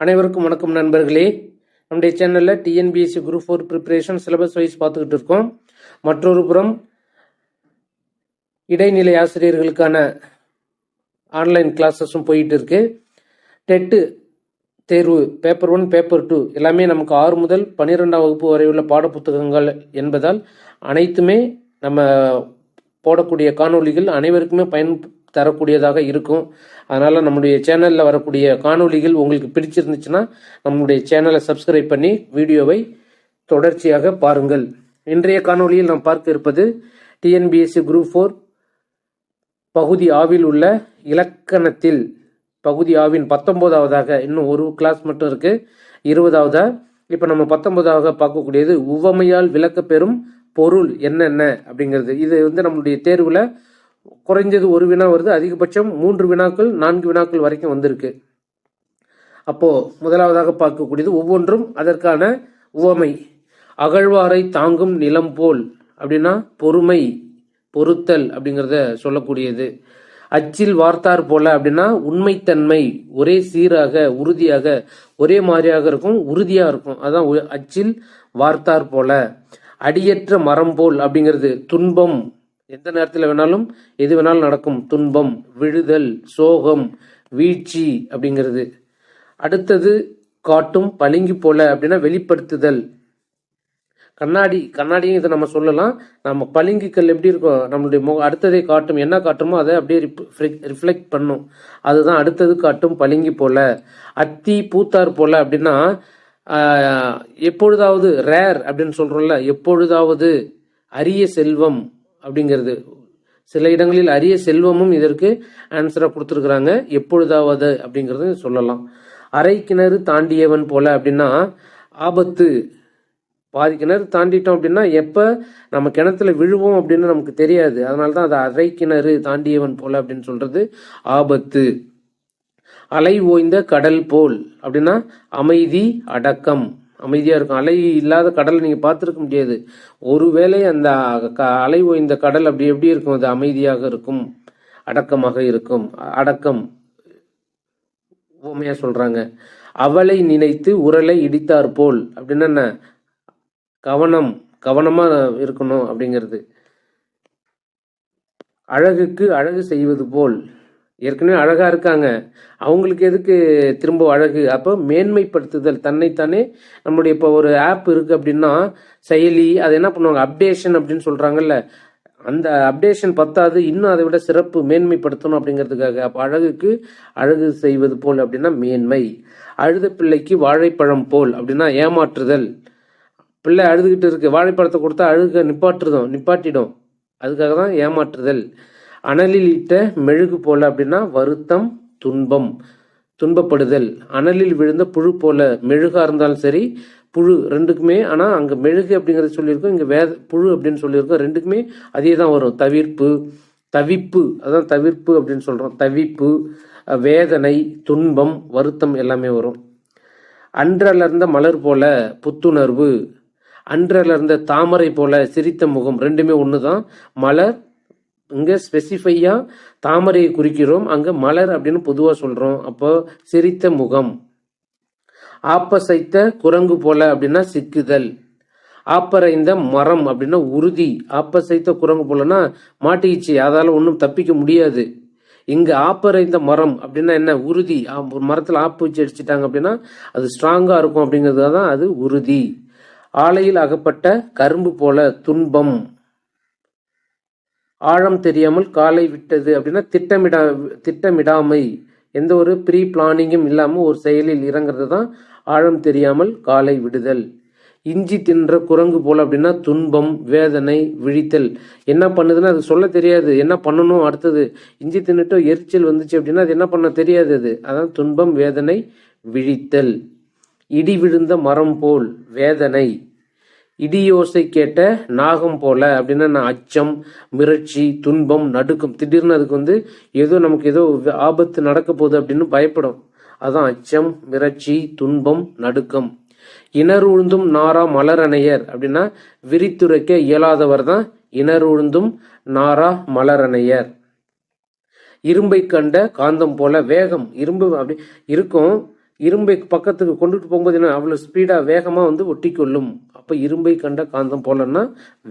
அனைவருக்கும் வணக்கம் நண்பர்களே. நம்முடைய சேனலில் TNPSC group four preparation syllabus wise பார்த்துக்கிட்டு இருக்கோம். மற்றொரு புறம் இடைநிலை ஆசிரியர்களுக்கான ஆன்லைன் கிளாஸஸும் போயிட்டு இருக்கு. டெட்டு தேர்வு பேப்பர் ஒன் பேப்பர் டூ எல்லாமே நமக்கு ஆறு முதல் பன்னிரெண்டாம் வகுப்பு வரை உள்ள பாடப்புத்தகங்கள் என்பதால் அனைத்துமே நம்ம போடக்கூடிய காணொளிகள் அனைவருக்குமே பயன் தரக்கூடியதாக இருக்கும். அதனால் நம்முடைய சேனலில் வரக்கூடிய காணொளிகள் உங்களுக்கு பிடிச்சிருந்துச்சுன்னா நம்முடைய சேனலை சப்ஸ்கிரைப் பண்ணி வீடியோவை தொடர்ச்சியாக பாருங்கள். இன்றைய காணொளியில் நாம் பார்க்க இருப்பது டிஎன்பிஎஸ்சி குரூப் ஃபோர் பகுதி ஆவில் உள்ள இலக்கணத்தில் பகுதி ஆவின் பத்தொம்போதாவதாக இன்னும் ஒரு கிளாஸ் மட்டும் இருக்கு. இருபதாவதா? இப்போ நம்ம பத்தொன்பதாவது பார்க்கக்கூடியது உவமையால் விளக்கப்பெறும் பொருள் என்னென்ன அப்படிங்கிறது. இது வந்து நம்மளுடைய தேர்வில் குறைஞ்சது ஒரு வினா வருது அதிகபட்சம் மூன்று வினாக்கள் நான்கு வினாக்கள் வரைக்கும் வந்திருக்கு. அப்போது முதலாவதாக பார்க்கக்கூடியது ஒவ்வொன்றும் அதற்கான உவமை. அகழ்வாரை தாங்கும் நிலம் போல். அப்படின்னா பொறுமை பொறுத்தல் அப்படிங்கிறத சொல்லக்கூடியது. அச்சில் வார்த்தார் போல அப்படின்னா உண்மைத்தன்மை ஒரே சீராக உறுதியாக ஒரே மாதிரியாக இருக்கும் உறுதியாக இருக்கும். அதான் அச்சில் வார்த்தார் போல. அடியற்ற மரம் போல் அப்படிங்கிறது துன்பம் எந்த நேரத்தில் வேணாலும் எது வேணாலும் நடக்கும். துன்பம் விழுதல் சோகம் வீழ்ச்சி அப்படிங்கிறது. அடுத்தது காட்டும் பளிங்கு போல அப்படின்னா வெளிப்படுத்துதல். கண்ணாடி கண்ணாடியும் இதை நம்ம சொல்லலாம். நம்ம பளிங்குக்கல் எப்படி இருக்கும்? நம்மளுடைய முக அடுத்ததை காட்டும் என்ன காட்டுமோ அதை அப்படியே ரிஃப்ளெக்ட் பண்ணும். அதுதான் அடுத்தது காட்டும் பளிங்கு போல. அத்தி பூத்தார் போல அப்படின்னா எப்பொழுதாவது ரேர் அப்படின்னு சொல்கிறோம்ல எப்பொழுதாவது அரிய செல்வம் அப்படிங்கிறது. சில இடங்களில் அரிய செல்வமும் இதற்கு ஆன்சராக கொடுத்துருக்குறாங்க. எப்பொழுதாவது அப்படிங்கிறது சொல்லலாம். அரை கிணறு தாண்டியவன் போல அப்படின்னா ஆபத்து. பாதி கிணறு தாண்டிட்டோம் அப்படின்னா எப்போ நம்ம கிணத்துல விழுவோம் அப்படின்னு நமக்கு தெரியாது. அதனால தான் அது அரை கிணறு தாண்டியவன் போல அப்படின்னு சொல்றது ஆபத்து. அலை ஓய்ந்த கடல் போல் அப்படின்னா அமைதி அடக்கம். அமைதியாக இருக்கும். அலை இல்லாத கடலை நீங்கள் பார்த்துருக்க முடியாது. ஒருவேளை அந்த க- அலை ஓய்ந்த கடல் அப்படி எப்படி இருக்கும்? அது அமைதியாக இருக்கும் அடக்கமாக இருக்கும் அடக்கம். உண்மையாக சொல்கிறாங்க அவளை நினைத்து உரலை இடித்தார் போல். அப்படின்னா என்ன? கவனம் கவனமாக இருக்கணும் அப்படிங்கிறது. அழகுக்கு அழகு செய்வது போல். ஏற்கனவே அழகாக இருக்காங்க. அவங்களுக்கு எதுக்கு திரும்ப அழகு? அப்போ மேன்மைப்படுத்துதல். தன்னைத்தானே நம்மளுடைய இப்போ ஒரு ஆப் இருக்குது அப்படின்னா செயலி அது என்ன பண்ணுவாங்க? அப்டேஷன் அப்படின்னு சொல்கிறாங்கல்ல அந்த அப்டேஷன் பத்தாது இன்னும் அதை விட சிறப்பு மேன்மைப்படுத்தணும் அப்படிங்கிறதுக்காக. அப்போ அழகுக்கு அழகு செய்வது போல் அப்படின்னா மேன்மை. அழுத பிள்ளைக்கு வாழைப்பழம் போல் அப்படின்னா ஏமாற்றுதல். பிள்ளை அழுதுகிட்டு இருக்கு. வாழைப்பழத்தை கொடுத்தா அழுக நிப்பாட்டுறதும் நிப்பாட்டிடும். அதுக்காக தான் ஏமாற்றுதல். அனலில் இட்ட மெழுகு போல அப்படின்னா வருத்தம் துன்பம் துன்பப்படுதல். அனலில் விழுந்த புழு போல மெழுகா இருந்தாலும் சரி புழு ரெண்டுக்குமே ஆனா அங்க மெழுகு அப்படிங்கிறத சொல்லியிருக்கோம் இங்க வேத புழு அப்படின்னு சொல்லியிருக்கோம் ரெண்டுக்குமே அதே தான் வரும். தவிர்ப்பு தவிப்பு அதான் தவிர்ப்பு அப்படின்னு சொல்றோம். தவிப்பு வேதனை துன்பம் வருத்தம் எல்லாமே வரும். அன்றலர்ந்த மலர் போல புத்துணர்வு அன்றலர்ந்த தாமரை போல சிரித்த முகம் ரெண்டுமே ஒன்று தான் மலர் இங்க ஸ்பெசிஃபையா தாமரையை குறிக்கிறோம். அங்க மலர் அப்படின்னு பொதுவா சொல்றோம். அப்போ சிரித்த முகம். ஆப்பசைத்த குரங்கு போல அப்படின்னா சிக்குதல். ஆப்பரைந்த மரம் அப்படின்னா உறுதி. ஆப்பசைத்த குரங்கு போலன்னா மாட்டிக்கிச்சு. அதால ஒன்றும் தப்பிக்க முடியாது. இங்க ஆப்பரைந்த மரம் அப்படின்னா என்ன? உறுதி. ஆ, ஒரு மரத்துல ஆப்பு வச்சு அடிச்சிட்டாங்க அப்படின்னா அது ஸ்ட்ராங்கா இருக்கும் அப்படிங்கிறது தான் அது உறுதி. ஆலையில் அகப்பட்ட கரும்பு போல துன்பம். ஆழம் தெரியாமல் காலை விட்டது அப்படின்னா திட்டமிடா திட்டமிடாமை. எந்த ஒரு ப்ரீ பிளானிங்கும் இல்லாமல் ஒரு செயலில் இறங்குறது தான் ஆழம் தெரியாமல் காலை விடுதல். இஞ்சி தின்ற குரங்கு போல் அப்படின்னா துன்பம் வேதனை விழித்தல். என்ன பண்ணுதுன்னு அது சொல்ல தெரியாது. என்ன பண்ணணும் அடுத்தது? இஞ்சி தின்னுட்டு எரிச்சல் வந்துச்சு அப்படின்னா அது என்ன பண்ண தெரியாது அது. அதான் துன்பம் வேதனை விழித்தல். இடி விழுந்த மரம் போல் வேதனை. இடியோசை கேட்ட நாகம் போல அப்படின்னா நான் அச்சம் மிரட்சி துன்பம் நடுக்கம் திடீர்னு அதுக்கு வந்து ஏதோ நமக்கு ஏதோ ஆபத்து நடக்க போகுது அப்படின்னு பயப்படும். அதான் அச்சம் மிரட்சி துன்பம் நடுக்கம். இணர் உழுந்தும் நாரா மலரணையர் அப்படின்னா விரித்துரைக்க இயலாதவர் தான் இணர் உழுந்தும் நாரா மலரணையர் இரும்பை கண்ட காந்தம் போல வேகம் இரும்பு அப்படி இருக்கும். இரும்பை பக்கத்துக்கு கொண்டுட்டு போகும்போது என்ன அவ்வளோ ஸ்பீடாக வேகமாக வந்து ஒட்டி கொள்ளும் அப்போ இரும்பை கண்ட காந்தம் போலன்னா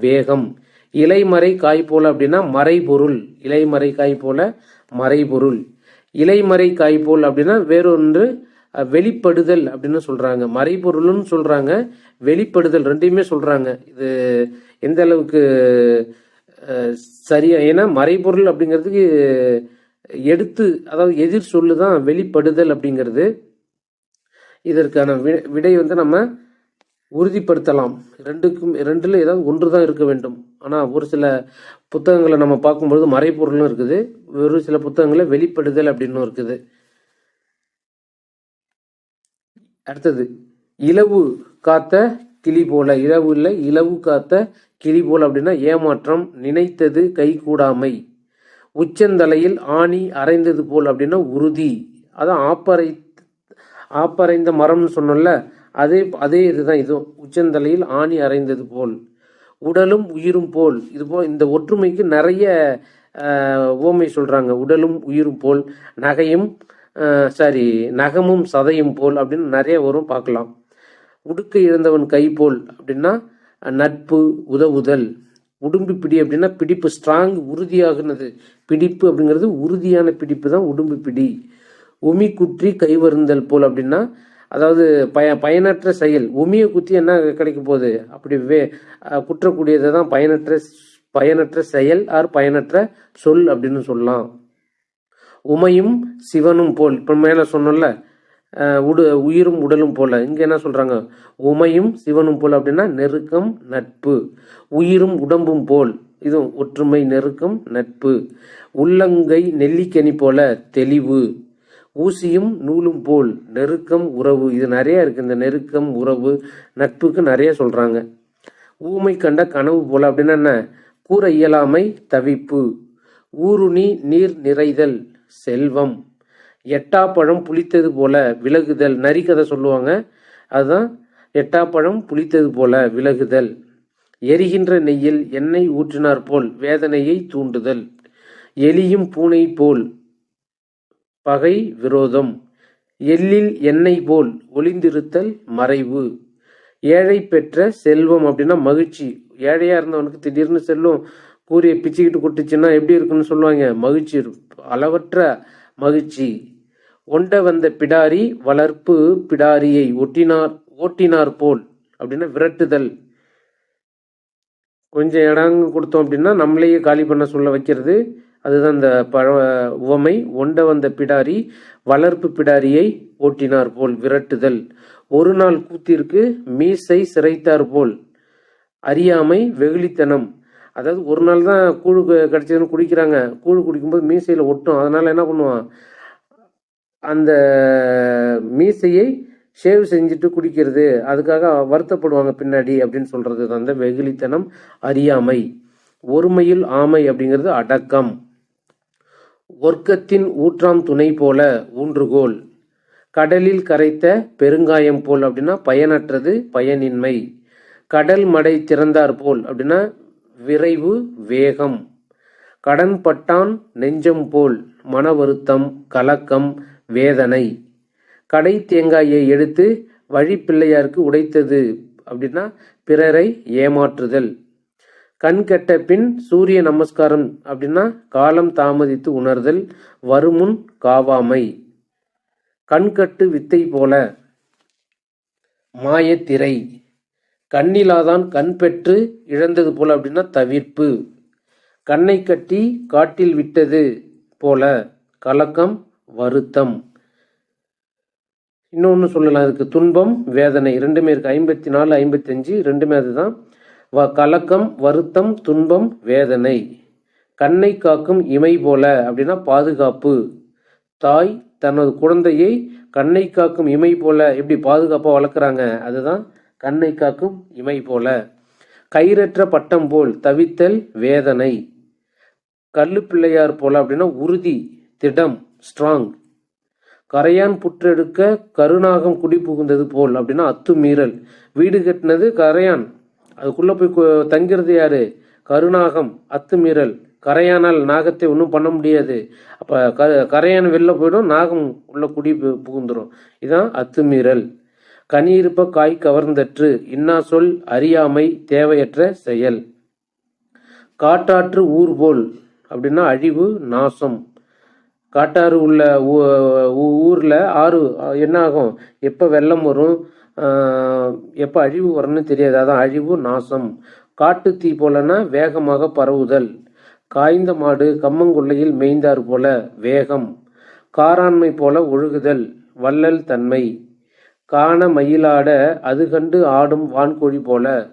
வேகம். இலைமறை காய் போல அப்படின்னா மறைபொருள். இலைமறை காய் போல மறைபொருள். இலைமறை காய் போல் அப்படின்னா வேறொன்று வெளிப்படுதல் அப்படின்னு சொல்கிறாங்க மறைபொருள்னு சொல்கிறாங்க வெளிப்படுதல் ரெண்டையுமே சொல்கிறாங்க இது எந்த அளவுக்கு சரியா ஏன்னா மறைபொருள் அப்படிங்கிறதுக்கு எடுத்து அதாவது எதிர் சொல்லு தான் வெளிப்படுதல் அப்படிங்கிறது. இதற்கான விடை வந்து நம்ம உறுதிப்படுத்தலாம். ரெண்டுக்கும் ரெண்டுல ஏதாவது ஒன்று தான் இருக்க வேண்டும். ஆனால் ஒரு சில புத்தகங்களை நம்ம பார்க்கும்பொழுது மறைபொருளும் இருக்குது. ஒரு சில புத்தகங்களை வெளிப்படுதல் அப்படின்னு இருக்குது. அடுத்தது இலவு காத்த கிளி போல. இலவு இல்லை இலவு காத்த கிளி போல அப்படின்னா ஏமாற்றம் நினைத்தது கைகூடாமை. உச்சந்தலையில் ஆணி அரைந்தது போல் அப்படின்னா உறுதி. அதான் ஆப்பரை ஆப்பரைந்த மரம்னு சொன்னோம்ல அதே அதே இதுதான். இதுவும் உச்சந்தலையில் ஆணி அரைந்தது போல். உடலும் உயிரும் போல். இது போல் இந்த ஒற்றுமைக்கு நிறைய ஓமை சொல்கிறாங்க உடலும் உயிரும் போல். நகையும் சாரி நகமும் சதையும் போல் அப்படின்னு நிறைய வரும் பார்க்கலாம். உடுக்க இழந்தவன் கை போல் அப்படின்னா நட்பு உதவுதல். உடும்பு பிடி அப்படின்னா பிடிப்பு ஸ்ட்ராங் உறுதியாகுனது. பிடிப்பு அப்படிங்கிறது உறுதியான பிடிப்பு தான் உடும்பு பிடி. உமி குற்றி கைவருந்தல் போல் அப்படின்னா அதாவது பய பயனற்ற செயல். உமியை குத்தி என்ன கிடைக்க போகுது? அப்படி வே குற்றக்கூடியதை தான் பயனற்ற பயனற்ற செயல் ஆர் பயனற்ற சொல் அப்படின்னு சொல்லலாம். உமையும் சிவனும் போல். இப்போ மேலே சொன்னோம்ல உடு உயிரும் உடலும் போல. இங்கே என்ன சொல்கிறாங்க உமையும் சிவனும் போல் அப்படின்னா நெருக்கம் நட்பு. உயிரும் உடம்பும் போல். இதுவும் ஒற்றுமை நெருக்கம் நட்பு. உள்ளங்கை நெல்லிக்கனி போல தெளிவு. ஊசியும் நூலும் போல் நெருக்கம் உறவு. இது நிறைய இருக்கு. இந்த நெருக்கம் உறவு நட்புக்கு நிறைய சொல்றாங்க. ஊமை கண்ட கனவு போல அப்படின்னா என்ன? கூற இயலாமை தவிப்பு. ஊருணி நீர் நிறைதல் செல்வம். எட்டாப்பழம் புளித்தது போல விலகுதல். நரி கதை சொல்லுவாங்க. அதுதான் எட்டாப்பழம் புளித்தது போல விலகுதல். எரிகின்ற நெய்யில் எண்ணெய் ஊற்றினார் போல் வேதனையை தூண்டுதல். எலியும் பூனை போல் பகை விரோதம். எள்ளில் எண்ணெய் போல் ஒளிந்திருத்தல் மறைவு. ஏழை பெற்ற செல்வம் அப்படின்னா மகிழ்ச்சி. ஏழையாக இருந்தவனுக்கு திடீர்னு செல்வம் கூறிய பிச்சுக்கிட்டு கொட்டுச்சுன்னா எப்படி இருக்குன்னு சொல்லுவாங்க? மகிழ்ச்சி அளவற்ற மகிழ்ச்சி. ஒண்ட வந்த பிடாரி வளர்ப்பு பிடாரியை ஒட்டினார் ஓட்டினார் போல் அப்படின்னா விரட்டுதல். கொஞ்சம் இடம் கொடுத்தோம் அப்படின்னா நம்மளையே காலி பண்ண சொல்ல வைக்கிறது. அதுதான் இந்த பழ உவமை ஒண்ட வந்த பிடாரி வளர்ப்பு பிடாரியை ஓட்டினார் போல் விரட்டுதல். ஒரு நாள் கூத்திற்கு மீசை சிறைத்தார் போல். அறியாமை வெகுளித்தனம். அதாவது ஒரு நாள் தான் கூழு கிடைச்சதுன்னு குடிக்கிறாங்க. கூழு குடிக்கும்போது மீசையில் ஒட்டும். அதனால என்ன பண்ணுவான்? அந்த மீசையை ஷேவ் செஞ்சுட்டு குடிக்கிறது. அதுக்காக வருத்தப்படுவாங்க பின்னாடி அப்படின்னு சொல்றது தான் அந்த வெகுளித்தனம் அறியாமை. ஒருமையில் ஆமை அப்படிங்கிறது அடக்கம். ஒர்க்கத்தின் ஊற்றாம் துணை போல ஊன்றுகோல். கடலில் கரைத்த பெருங்காயம் போல் அப்படின்னா பயனற்றது பயனின்மை. கடல் மடை திறந்தார் போல் அப்படின்னா விரைவு வேகம். கடன் பட்டான் நெஞ்சம் போல் மன வருத்தம் கலக்கம் வேதனை. கடை தேங்காயை எடுத்து வழிப்பிள்ளையாருக்கு உடைத்தது அப்படின்னா பிறரை ஏமாற்றுதல். கண் கெட்ட பின் சூரிய நமஸ்காரம் அப்படின்னா காலம் தாமதித்து உணர்தல் வருமுன் காவாமை. கண்கட்டு வித்தை போல. மாயத்திரை கண்ணிலாதான் கண் பெற்று இழந்தது போல அப்படின்னா தவிர்ப்பு. கண்ணை கட்டி காட்டில் விட்டது போல கலக்கம் வருத்தம். இன்னொன்று சொல்லலாம் அதுக்கு துன்பம் வேதனை. ரெண்டுமே இருக்கு. ஐம்பத்தி நாலு ஐம்பத்தஞ்சு ரெண்டுமே அதுதான். வ கலக்கம் வருத்தம் துன்பம் வேதனை. கண்ணை காக்கும் இமை போல அப்படின்னா பாதுகாப்பு. தாய் தனது குழந்தையை கண்ணை காக்கும் இமை போல எப்படி பாதுகாப்பாக வளர்க்குறாங்க? அதுதான் கண்ணை காக்கும் இமை போல. கயிறற்ற பட்டம் போல் தவித்தல் வேதனை. கல்லு பிள்ளையார் போல அப்படின்னா உறுதி திடம் ஸ்ட்ராங் கரையான் புற்றெடுக்க கருநாகம் குடி புகுந்தது போல் அப்படின்னா அத்துமீறல். வீடு கட்டினது கரையான். அதுக்குள்ளே போய் தங்கிறது யார்? கருநாகம் அத்துமீறல். கரையானால் நாகத்தை ஒன்றும் பண்ண முடியாது. அப்போ க கரையான் வெளில போயிடும் நாகம் உள்ள குடி புகுந்துடும் இதுதான் இதான் அத்துமீறல். கனி இருப்ப காய் கவர்ந்தற்று இன்னா சொல் அறியாமை தேவையற்ற செயல். காட்டாற்று ஊர் போல் அப்படின்னா அழிவு நாசம். காட்டாறு உள்ள ஊ- ஊ- ஆறு என்ன ஆகும்? எப்போ வெள்ளம் வரும்? எப்போ அழிவு வரும்னு தெரியாது. அதான் அழிவு நாசம். காட்டு தீ போலன்னா வேகமாக பரவுதல். காய்ந்த மாடு கம்மங்கொல்லையில் மேய்ந்தார் போல வேகம். காராண்மை போல ஒழுகுதல் வள்ளல் தன்மை. காண மயிலாட அது கண்டு ஆடும் வான்கோழி போல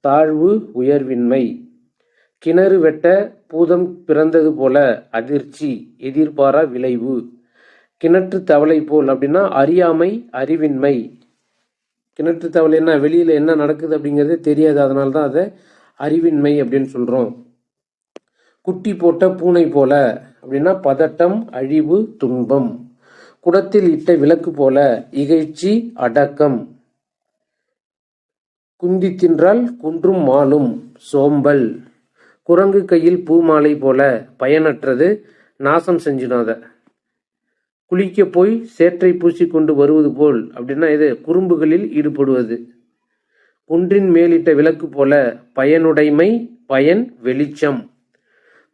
தாழ்வு உயர்வின்மை. கிணறு வெட்ட பூதம் பிறந்தது போல அதிர்ச்சி எதிர்பாரா விளைவு. கிணற்று தவளை போல் அப்படின்னா அறியாமை அறிவின்மை. கிணற்று தவளை என்ன என்ன நடக்குது அப்படிங்கிறதே தெரியாது. அதனால தான் அதை அறிவின்மை அப்படின்னு சொல்கிறோம் குட்டி போட்ட பூனை போல அப்படின்னா பதட்டம் அழிவு துன்பம். குடத்தில் இட்ட விளக்கு போல இகைச்சி அடக்கம். குந்தி தின்றால் குன்றும் மாலும் சோம்பல். குரங்கு கையில் பூமாலை போல பயனற்றது நாசம் செஞ்சிடாத குளிக்க போய் சேற்றை பூசிக்கொண்டு வருவது போல் அப்படின்னா இது குறும்புகளில் ஈடுபடுவது. குன்றின் மேலிட்ட விளக்கு போல பயனுடைமை பயன் வெளிச்சம்.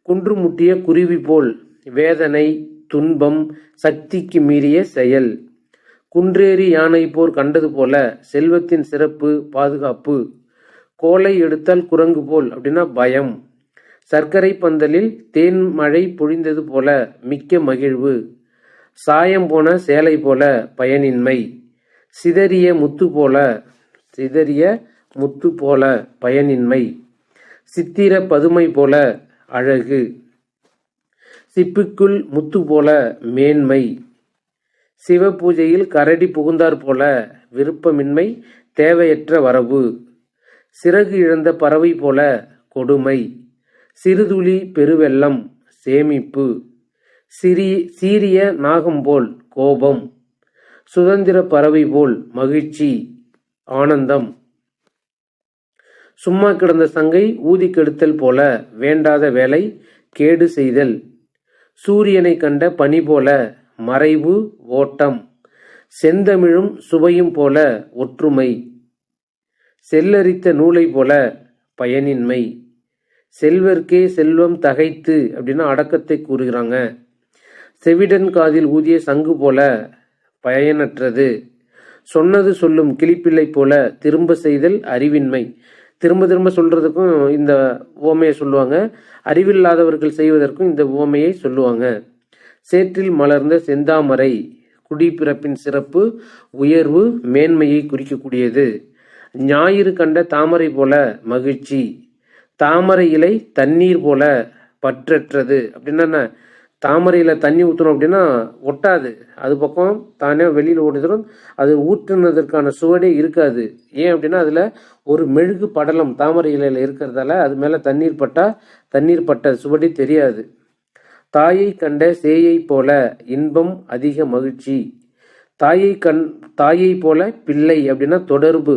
குன்று முட்டிய குருவி போல் வேதனை துன்பம் சக்திக்கு மீறிய செயல். குன்றேறி யானை போர் கண்டது போல செல்வத்தின் சிறப்பு பாதுகாப்பு. கோலை எடுத்தால் குரங்கு போல் அப்படின்னா பயம். சர்க்கரை பந்தலில் தேன் மழை பொழிந்தது போல மிக்க மகிழ்வு. சாயம் போன சேலை போல பயனின்மை. சிதறிய முத்து போல சிதறிய முத்து போல பயனின்மை. சித்திர பதுமை போல அழகு. சிப்பிக்குள் முத்து போல மேன்மை. சிவ பூஜையில் கரடி புகுந்தார் போல விருப்பமின்மை தேவையற்ற வரவு. சிறகு இழந்த பறவை போல கொடுமை. சிறுதுளி பெருவெள்ளம் சேமிப்பு. சீரிய நாகம் போல் கோபம் சுதந்திர பறவை போல் மகிழ்ச்சி ஆனந்தம். சும்மா கிடந்த சங்கை ஊதி கெடுத்தல் போல வேண்டாத வேலை கேடு செய்தல். சூரியனை கண்ட பனி போல மறைவு ஓட்டம். செந்தமிழும் சுவையும் போல ஒற்றுமை. செல்லரித்த நூலை போல பயனின்மை. செல்வர்க்கே செல்வம் தகைத்து அப்படின்னா அடக்கத்தை கூறுகிறாங்க. செவிடன் காதில் ஊதிய சங்கு போல பயனற்றது. சொன்னது சொல்லும் கிளிப்பிள்ளை போல திரும்ப செய்தல் அறிவின்மை. திரும்ப திரும்ப சொல்றதுக்கும் இந்த உவமையை சொல்லுவாங்க. அறிவில்லாதவர்கள் செய்வதற்கும் இந்த உவமையை சொல்லுவாங்க. சேற்றில் மலர்ந்த செந்தாமரை குடிப்பிறப்பின் சிறப்பு உயர்வு மேன்மையை குறிக்கக்கூடியது. ஞாயிறு கண்ட தாமரை போல மகிழ்ச்சி. தாமரை இலை தண்ணீர் போல பற்றற்றது. அப்படின்னா தாமரையில் தண்ணி ஊற்றணும் அப்படின்னா ஒட்டாது. அது பக்கம் தானே வெளியில் ஓடுதுரும் அது ஊற்றுனதற்கான சுவடே இருக்காது. ஏன் அப்படின்னா அதில் ஒரு மெழுகு படலம் தாமரை இலையில் இருக்கிறதால அது மேலே தண்ணீர் பட்டால் தண்ணீர் பட்ட சுவடே தெரியாது. தாயை கண்ட சேயை போல இன்பம் அதிக மகிழ்ச்சி. தாயை கண் தாயை போல பிள்ளை அப்படின்னா தொடர்பு.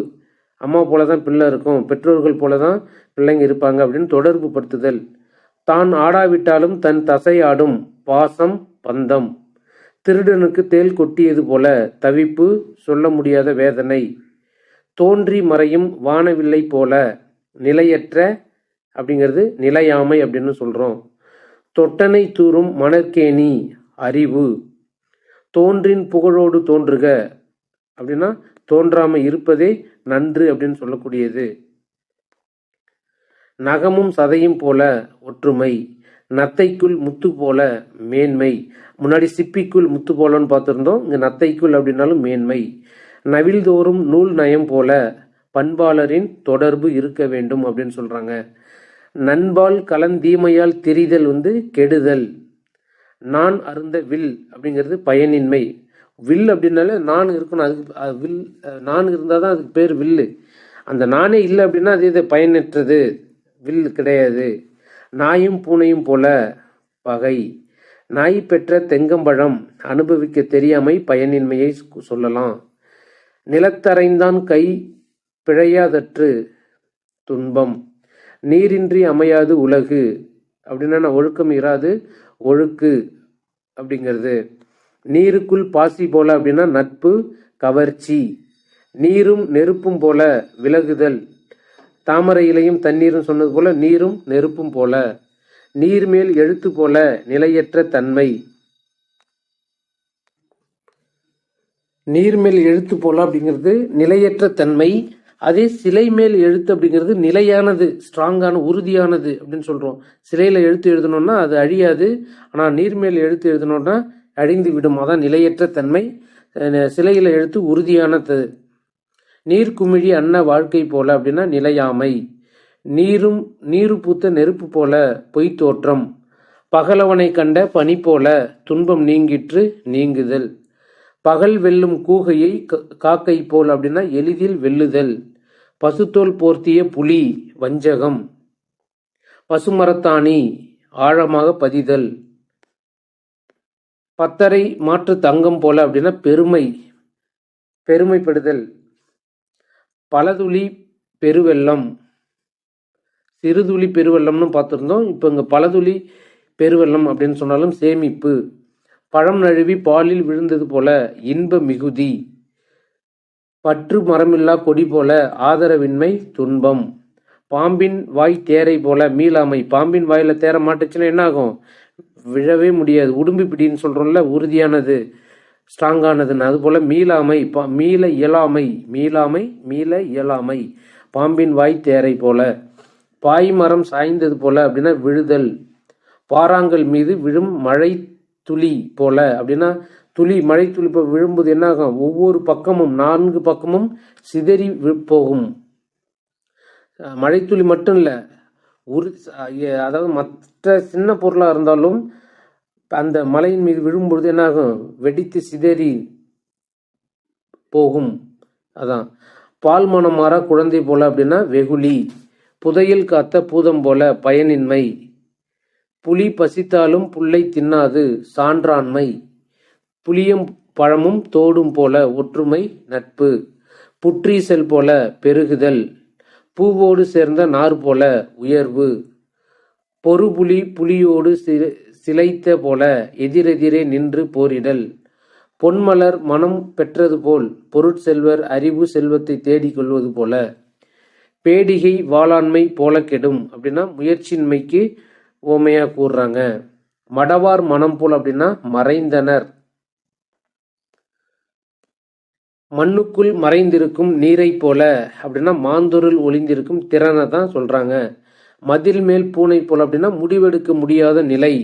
அம்மா போல தான் பிள்ளை இருக்கும். பெற்றோர்கள் போல தான் பிள்ளைங்க இருப்பாங்க அப்படின்னு தொடர்பு படுத்துதல் தான் ஆடாவிட்டாலும் தன் தசை ஆடும் பாசம் பந்தம். திருடனுக்கு தேள் கொட்டியது போல தவிப்பு சொல்ல முடியாத வேதனை. தோன்றி மறையும் வானவில்லை போல நிலையற்ற அப்படிங்கிறது நிலையாமை அப்படின்னு சொல்கிறோம் தொட்டனை தூறும் மணற்கேணி அறிவு. தோன்றின் புகழோடு தோன்றுக அப்படின்னா தோன்றாமல் இருப்பதே நன்று அப்படின்னு சொல்லக்கூடியது. நகமும் சதையும் போல ஒற்றுமை. நத்தைக்குள் முத்து போல மேன்மை. முன்னாடி சிப்பிக்குள் முத்து போலன்னு பார்த்துருந்தோம் இங்கே நத்தைக்குள் அப்படின்னாலும் மேன்மை. நவில்தோறும் நூல் நயம் போல பண்பாளரின் தொடர்பு இருக்க வேண்டும் அப்படின்னு சொல்கிறாங்க நண்பால் கலந்தீமையால் திரிதல் வந்து கெடுதல். நான் அருந்த வில் அப்படிங்கிறது பயனின்மை. வில் அப்படின்னாலே நான் இருக்கணும் அதுக்கு அது வில் நான் இருந்தால் தான் அதுக்கு பேர் வில்லு. அந்த நானே இல்லை அப்படின்னா அது இது பயனற்றது. வில் கிடையாது. நாயும் பூனையும் போல பகை. நாய் பெற்ற தெங்கம்பழம் அனுபவிக்க தெரியாமை பயனின்மையை சொல்லலாம். நிலத்தரைந்தான் கை பிழையாதற்று துன்பம். நீரின்றி அமையாது உலகு. அப்படின்னா ஒழுக்கம் இராது ஒழுக்கு அப்படிங்கிறது. நீருக்குள் பாசி போல அப்படின்னா நட்பு கவர்ச்சி. நீரும் நெருப்பும் போல விலகுதல். தாமரை இலையும் தண்ணீரும் சொன்னது போல நீரும் நெருப்பும் போல. நீர் மேல் எழுத்து போல நிலையற்ற தன்மை. நீர் மேல் எழுத்து போல அப்படிங்கிறது நிலையற்ற தன்மை. அதே சிலை மேல் எழுத்து அப்படிங்கிறது நிலையானது ஸ்ட்ராங்கான உறுதியானது அப்படின்னு சொல்றோம். சிலையில எழுத்து எழுதணும்னா அது அழியாது. ஆனா நீர்மேல் எழுத்து எழுதணும்னா அழிந்து விடும். அதான் நிலையற்ற தன்மை. சிலையில் சிலையில எழுத்து உறுதியானது. நீர்க்குமிழி அன்ன வாழ்க்கை போல அப்படின்னா நிலையாமை. நீரும் நீரு பூத்த நெருப்பு போல பொய்த்தோற்றம் பகலவனை கண்ட பனி போல துன்பம் நீங்கிற்று நீங்குதல். பகல் வெல்லும் கூகையை க- காக்கை போல் அப்படின்னா எளிதில் வெல்லுதல். பசுத்தோல் போர்த்திய புலி வஞ்சகம். பசுமரத்தாணி ஆழமாக பதிதல். பத்தரை மாற்று தங்கம் போல அப்படின்னா பெருமை பெருமைப்படுதல். பலதுளி பெருவெள்ளம். சிறுதுளி பெருவெள்ளம்னு பார்த்துருந்தோம். இப்போ இங்கே பலதுளி பெருவெள்ளம் அப்படின்னு சொன்னாலும் சேமிப்பு. பழம் நழுவி பாலில் விழுந்தது போல இன்ப மிகுதி. பற்று மரமில்லா கொடி போல ஆதரவின்மை துன்பம். பாம்பின் வாய் தேரை போல மீளாமை. பாம்பின் வாயில் தேர மாட்டுச்சுன்னா என்ன ஆகும் விழவே முடியாது. உடும்பு பிடின்னு சொல்கிறோம்ல உறுதியானது. ஸ்ட்ராங்கானதுன்னு. அதுபோல் மீளாமை பா- மீள இயலாமை மீளாமை மீள இயலாமை. பாம்பின் வாய் தேரை போல. பாய்மரம் சாய்ந்தது போல அப்படின்னா விழுதல். பாறாங்கல் மீது விழும் மழை துளி போல. அப்படின்னா துளி மழை துளி இப்போ விழும்போது என்ன ஆகும் ஒவ்வொரு பக்கமும் நான்கு பக்கமும் சிதறி வி- போகும். மழைத்துளி மட்டும் இல்லை. உரு அதாவது மற்ற சின்ன பொருளாக இருந்தாலும் அந்த மலையின் மீது விழும்பொழுது என்னாகும்? வெடித்து சிதறி போகும். அதான். பால் மனம் மாறா குழந்தை போல அப்படின்னா வெகுளி. புதையில் காத்த பூதம் போல பயனின்மை. புலி பசித்தாலும் புல்லை தின்னாது சான்றாண்மை. புளியும் பழமும் தோடும் போல ஒற்றுமை நட்பு. புற்றீசல் போல பெருகுதல். பூவோடு சேர்ந்த நார் போல உயர்வு. பொறுபுலி புலியோடு சிலைத்த போல எதிரெதிரே நின்று போரிடல். பொன்மலர் மனம் பெற்றது போல் பொருட்செல்வர் அறிவு செல்வத்தை தேடிக் கொள்வது போல பேடிகை வாளாண்மை போல கெடும் அப்படின்னா முயற்சியின்மைக்கு ஓமையா கூறுறாங்க. மடவார் மனம் போல் அப்படின்னா மறைந்தனர். மண்ணுக்குள் மறைந்திருக்கும் நீரை போல அப்படின்னா மாந்தொருள் ஒளிந்திருக்கும் திறனை தான் சொல்றாங்க. மதில் மேல் பூனை போல அப்படின்னா முடிவெடுக்க முடியாத நிலை.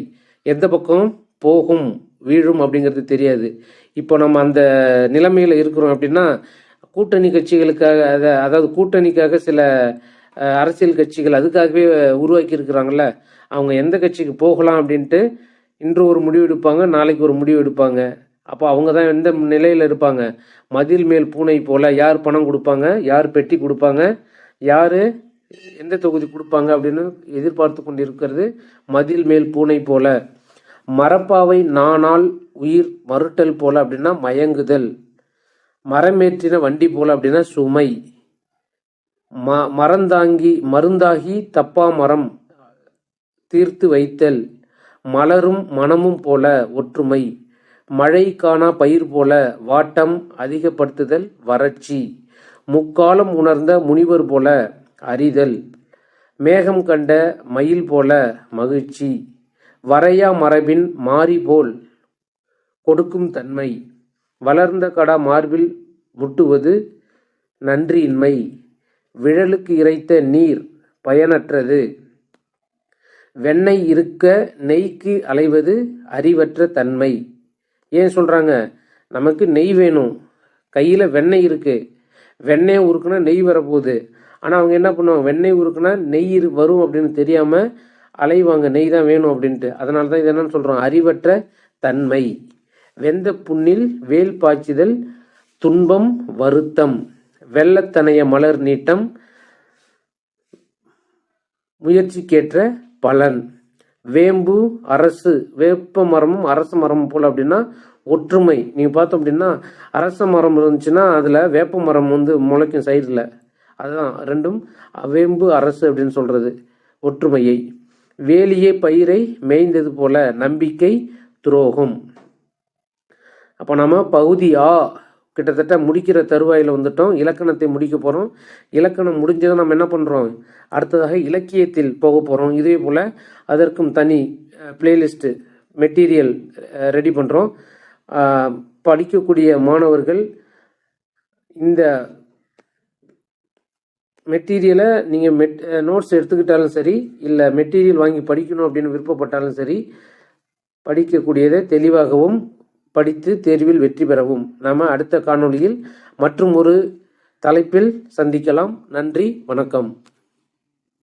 எந்த பக்கம் போகும் வீழும் அப்படிங்கிறது தெரியாது. இப்போ நம்ம அந்த நிலைமையில் இருக்கிறோம் அப்படின்னா கூட்டணி கட்சிகளுக்காக அதை அதாவது கூட்டணிக்காக சில அரசியல் கட்சிகள் அதுக்காகவே உருவாக்கி இருக்கிறாங்கல்ல அவங்க எந்த கட்சிக்கு போகலாம் அப்படின்ட்டு இன்று ஒரு முடிவு எடுப்பாங்க நாளைக்கு ஒரு முடிவு எடுப்பாங்க. அப்போ அவங்க தான் எந்த நிலையில் இருப்பாங்க? மதில் மேல் பூனை போல் யார் பணம் கொடுப்பாங்க? யார் பெட்டி கொடுப்பாங்க? யார் எந்த தொகுதி கொடுப்பாங்க அப்படின்னு எதிர்பார்த்து கொண்டிருக்கிறது மதில் மேல் பூனை போல. மரப்பாவை நானால் உயிர் மறுட்டல் போல அப்படின்னா மயங்குதல். மரமேற்றின வண்டி போல அப்படின்னா சுமை. ம மரந்தாங்கி மருந்தாகி தப்பா மரம் தீர்த்து வைத்தல். மலரும் மனமும் போல ஒற்றுமை. மழை காணா பயிர் போல வாட்டம் அதிகப்படுத்துதல் வறட்சி. முக்காலம் உணர்ந்த முனிவர் போல அறிதல். மேகம் கண்ட மயில் போல மகிழ்ச்சி. வரையா மரபின் மாறி போல் கொடுக்கும் தன்மை. வளர்ந்த கடா மார்பில் முட்டுவது நன்றியின்மை. விழலுக்கு இறைத்த நீர் பயனற்றது. வெண்ணெய் இருக்க நெய்க்கு அலைவது அறிவற்ற தன்மை. ஏன் சொல்கிறாங்க நமக்கு நெய் வேணும். கையில் வெண்ணெய் இருக்குது வெண்ணெய் உருக்குனா நெய் வரப்போகுது. ஆனால் அவங்க என்ன பண்ணுவாங்க? வெண்ணெய் உருக்குனா நெய் வரும் அப்படின்னு தெரியாமல் அலைவாங்க. நெய் தான் வேணும் அப்படின்ட்டு. அதனால தான் இது என்னன்னு சொல்கிறோம் அறிவற்ற தன்மை. வெந்த புண்ணில் வேல் பாய்ச்சுதல் துன்பம் வருத்தம். வெள்ளத்தனைய மலர் நீட்டம் முயற்சிக்கேற்ற பலன். வேம்பு அரசு வேப்ப மரமும் அரச மரமும் போல் அப்படின்னா ஒற்றுமை. நீங்கள் பார்த்தோம் அப்படின்னா அரச மரம் இருந்துச்சுன்னா அதில் வேப்ப மரம் வந்து முளைக்கும் சைடில் அதுதான் ரெண்டும் வேம்பு அரசு அப்படின்னு சொல்கிறது ஒற்றுமையை. வேலியே பயிரை மேய்ந்தது போல நம்பிக்கை துரோகம். அப்போ நம்ம பகுதி ஆ கிட்டத்தட்ட முடிக்கிற தருவாயில் வந்துட்டோம். இலக்கணத்தை முடிக்க போகிறோம் இலக்கணம் முடிஞ்சதை நம்ம என்ன பண்ணுறோம் அடுத்ததாக இலக்கியத்தில் போக போகிறோம் இதே போல் அதற்கும் தனி பிளேலிஸ்ட்டு மெட்டீரியல் ரெடி பண்ணுறோம் படிக்கக்கூடிய மாணவர்கள் இந்த மெட்டீரியலை நீங்கள் மெட் நோட்ஸ் எடுத்துக்கிட்டாலும் சரி இல்லை மெட்டீரியல் வாங்கி படிக்கணும் அப்படின்னு விருப்பப்பட்டாலும் சரி படிக்கக்கூடியதை தெளிவாகவும் படித்து தேர்வில் வெற்றி பெறவும். நாம் அடுத்த காணொளியில் மற்றும் ஒரு தலைப்பில் சந்திக்கலாம். நன்றி வணக்கம்.